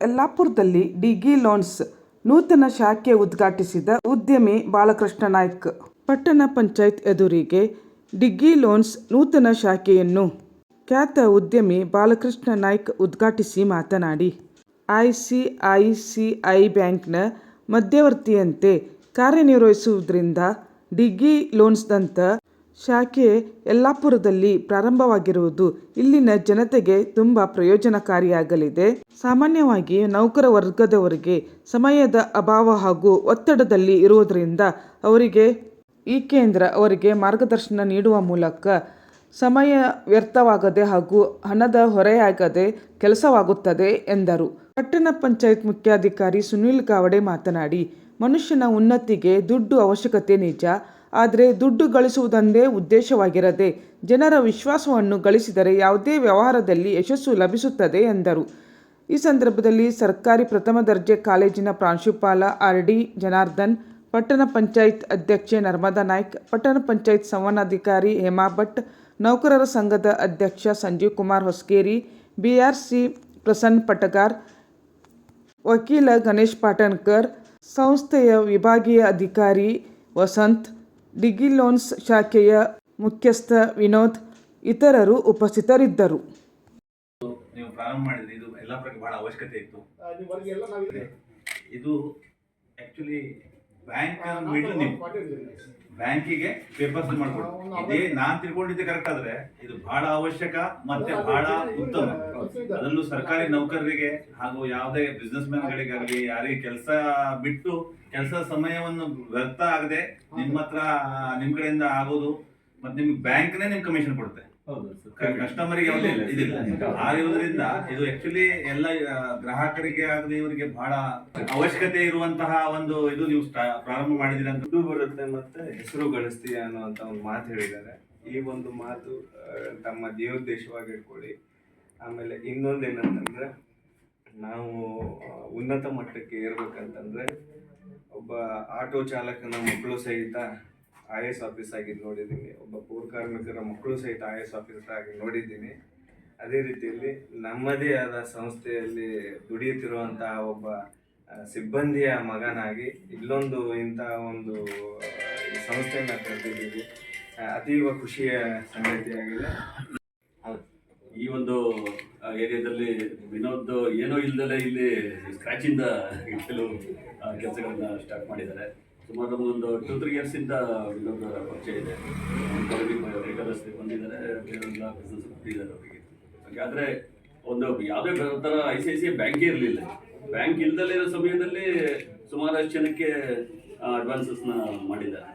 ಯಲ್ಲಾಪುರದಲ್ಲಿ ಡಿಗಿ loans ನೂತನ ಶಾಖೆ ಉದ್ಘಾಟಿಸಿದ ಉದ್ಯಮಿ ಬಾಲಕೃಷ್ಣ ನಾಯ್ಕ್. ಪಟ್ಟಣ ಪಂಚಾಯತ್ ಎದುರಿಗೆ ಡಿಗ್ಗಿ ಲೋನ್ಸ್ ನೂತನ ಶಾಖೆಯನ್ನು ಖ್ಯಾತ ಉದ್ಯಮಿ ಬಾಲಕೃಷ್ಣ ನಾಯ್ಕ್ ಉದ್ಘಾಟಿಸಿ ಮಾತನಾಡಿ ಐಸಿಐಸಿಐ ಬ್ಯಾಂಕ್ನ ಮಧ್ಯವರ್ತಿಯಂತೆ ಕಾರ್ಯನಿರ್ವಹಿಸುವುದರಿಂದ ಡಿಗ್ಗಿ ಲೋನ್ಸ್ದಂಥ ಶಾಖೆ ಯಲ್ಲಾಪುರದಲ್ಲಿ ಪ್ರಾರಂಭವಾಗಿರುವುದು ಇಲ್ಲಿನ ಜನತೆಗೆ ತುಂಬ ಪ್ರಯೋಜನಕಾರಿಯಾಗಲಿದೆ. ಸಾಮಾನ್ಯವಾಗಿ ನೌಕರ ವರ್ಗದವರಿಗೆ ಸಮಯದ ಅಭಾವ ಹಾಗೂ ಒತ್ತಡದಲ್ಲಿ ಇರುವುದರಿಂದ ಅವರಿಗೆ ಈ ಕೇಂದ್ರ ಅವರಿಗೆ ಮಾರ್ಗದರ್ಶನ ನೀಡುವ ಮೂಲಕ ಸಮಯ ವ್ಯರ್ಥವಾಗದೆ ಹಾಗೂ ಹಣದ ಹೊರೆಯಾಗದೆ ಕೆಲಸವಾಗುತ್ತದೆ ಎಂದರು. ಪಟ್ಟಣ ಪಂಚಾಯತ್ ಮುಖ್ಯಾಧಿಕಾರಿ ಸುನೀಲ್ ಗಾವಡೆ ಮಾತನಾಡಿ, ಮನುಷ್ಯನ ಉನ್ನತಿಗೆ ದುಡ್ಡು ಅವಶ್ಯಕತೆ ನಿಜ. ಆದರೆ ದುಡ್ಡು ಗಳಿಸುವುದೊಂದೇ ಉದ್ದೇಶವಾಗಿರದೆ ಜನರ ವಿಶ್ವಾಸವನ್ನು ಗಳಿಸಿದರೆ ಯಾವುದೇ ವ್ಯವಹಾರದಲ್ಲಿ ಯಶಸ್ಸು ಲಭಿಸುತ್ತದೆ ಎಂದರು. ಈ ಸಂದರ್ಭದಲ್ಲಿ ಸರ್ಕಾರಿ ಪ್ರಥಮ ದರ್ಜೆ ಕಾಲೇಜಿನ ಪ್ರಾಂಶುಪಾಲ ಆರ್ ಡಿ ಜನಾರ್ದನ್, ಪಟ್ಟಣ ಪಂಚಾಯತ್ ಅಧ್ಯಕ್ಷೆ ನರ್ಮದಾ ನಾಯ್ಕ್, ಪಟ್ಟಣ ಪಂಚಾಯತ್ ಸಂವಹನಾಧಿಕಾರಿ ಹೇಮಾ ಭಟ್, ನೌಕರರ ಸಂಘದ ಅಧ್ಯಕ್ಷ ಸಂಜೀವ್ ಕುಮಾರ್ ಹೊಸಕೇರಿ, ಬಿಆರ್ಸಿ ಪ್ರಸನ್ನ ಪಟಗಾರ್, ವಕೀಲ ಗಣೇಶ್ ಪಾಟಣ್ಕರ್ ಸಂಸ್ಥೆಯ ವಿಭಾಗೀಯ ಅಧಿಕಾರಿ ವಸಂತ್ ಡಿಗಿ ಲೋನ್ಸ್ ಶಾಖೆಯ ಮುಖ್ಯಸ್ಥ ವಿನೋದ್ ಇತರರು ಉಪಸ್ಥಿತರಿದ್ದರು. ನೀವು ಪ್ರಾರಂಭ ಮಾಡಿದ್ರಿ ಇದು ಎಲ್ಲ ಬಹಳ ಅವಶ್ಯಕತೆ ಇತ್ತು. ಇದು ಆಕ್ಚುಲಿ ಬ್ಯಾಂಕ್ ಮಿಡ್ಲ್ ನೀವು ಬ್ಯಾಂಕಿಗೆ ಪೇಪರ್ಸ್ ಮಾಡ್ಕೊಡು. ಇದೇ ನಾನ್ ತಿಳ್ಕೊಂಡಿದ್ದೆ ಕರೆಕ್ಟ್ ಆದ್ರೆ ಇದು ಬಹಳ ಅವಶ್ಯಕ ಮತ್ತೆ ಬಹಳ ಉತ್ತಮ. ಅದರಲ್ಲೂ ಸರ್ಕಾರಿ ನೌಕರರಿಗೆ ಹಾಗೂ ಯಾವುದೇ ಬಿಸ್ನೆಸ್ ಮ್ಯಾನ್ ಗಳಿಗಾಗಲಿ ಯಾರಿಗೆ ಕೆಲಸ ಬಿಟ್ಟು ಕೆಲಸ ಸಮಯವನ್ನು ವ್ಯರ್ಥ ಆಗದೆ ನಿಮ್ಮ ಹತ್ರ ನಿಮ್ ಕಡೆಯಿಂದ ಆಗೋದು ಮತ್ತೆ ನಿಮ್ಗೆ ಬ್ಯಾಂಕ್ನೇ ನಿಮ್ ಕಮಿಷನ್ ಕೊಡುತ್ತೆ. ಕಸ್ಟಮರಿಗೆ ಯಾವುದೇ ಇದಿಲ್ಲ. ಆಗಿರುವುದರಿಂದ ಇದು ಆಕ್ಚುಲಿ ಎಲ್ಲ ಗ್ರಾಹಕರಿಗೆ ಆಗಲಿ ಇವರಿಗೆ ಬಹಳ ಅವಶ್ಯಕತೆ ಇರುವಂತಹ ಒಂದು ಇದು ನೀವು ಪ್ರಾರಂಭ ಮಾಡಿದಿರ ಅಂತ. ದುಡ್ಡು ಬರುತ್ತೆ ಮತ್ತೆ ಹೆಸರು ಗಳಿಸ್ತೀಯ ಅನ್ನುವಂತ ಒಂದು ಮಾತು ಹೇಳಿದ್ದಾರೆ. ಈ ಒಂದು ಮಾತು ತಮ್ಮ ದೇವೋದ್ದೇಶವಾಗಿ ಇಟ್ಕೊಳ್ಳಿ ಆಮೇಲೆ ಇನ್ನೊಂದು ಏನಂತಂದ್ರೆ ನಾವು ಉನ್ನತ ಮಟ್ಟಕ್ಕೆ ಏರ್ಬೇಕಂತಂದ್ರೆ ಒಬ್ಬ ಆಟೋ ಚಾಲಕನ ಮಕ್ಕಳು ಸಹಿತ ಐ ಎಸ್ ಆಫೀಸ್ ಆಗಿ ನೋಡಿದ್ದೀನಿ. ಒಬ್ಬ ಪೌರ ಕಾರ್ಮಿಕರ ಮಕ್ಕಳು ಸಹಿತ ಐ ಎಸ್ ಆಫೀಸರ್ ಆಗಿ ನೋಡಿದ್ದೀನಿ. ಅದೇ ರೀತಿಯಲ್ಲಿ ನಮ್ಮದೇ ಆದ ಸಂಸ್ಥೆಯಲ್ಲಿ ದುಡಿಯುತ್ತಿರುವಂತಹ ಒಬ್ಬ ಸಿಬ್ಬಂದಿಯ ಮಗನಾಗಿ ಇಲ್ಲೊಂದು ಇಂತಹ ಒಂದು ಸಂಸ್ಥೆಯನ್ನು ಕರೆದಿದ್ದೀವಿ. ಅತೀವ ಖುಷಿಯ ಸಂಗತಿಯಾಗಿದೆ ಈ ಒಂದು ಏರಿಯಾದಲ್ಲಿ ವಿನೋದ್ ಏನೋ ಇಲ್ದಲೇ ಇಲ್ಲಿ ಸ್ಕ್ರಾಚಿಂದ ಕೆಲವು ಕೆಲಸಗಳನ್ನ ಸ್ಟಾರ್ಟ್ ಮಾಡಿದ್ದಾರೆ. ಸುಮಾರು ಒಂದು ಟೂ ತ್ರೀ ಇಯರ್ಸಿಂದ ಪರಿಚಯ ಇದೆ. ರಿಟರ್ಸ್ ಬಂದಿದ್ದಾರೆ, ಬೇರೆಲ್ಲ ಬಿಸ್ನೆಸ್ ಕೊಟ್ಟಿದ್ದಾರೆ ಅವರಿಗೆ. ಹಾಗಾದರೆ ಒಂದು ಯಾವುದೇ ಥರ ಐ ಸಿ ಐ ಸಿ ಬ್ಯಾಂಕೇ ಇರಲಿಲ್ಲ. ಬ್ಯಾಂಕ್ ಇಲ್ದಲೇ ಇರೋ ಸಮಯದಲ್ಲಿ ಸುಮಾರಷ್ಟು ಜನಕ್ಕೆ ಅಡ್ವಾನ್ಸಸ್ನ ಮಾಡಿದ್ದಾರೆ.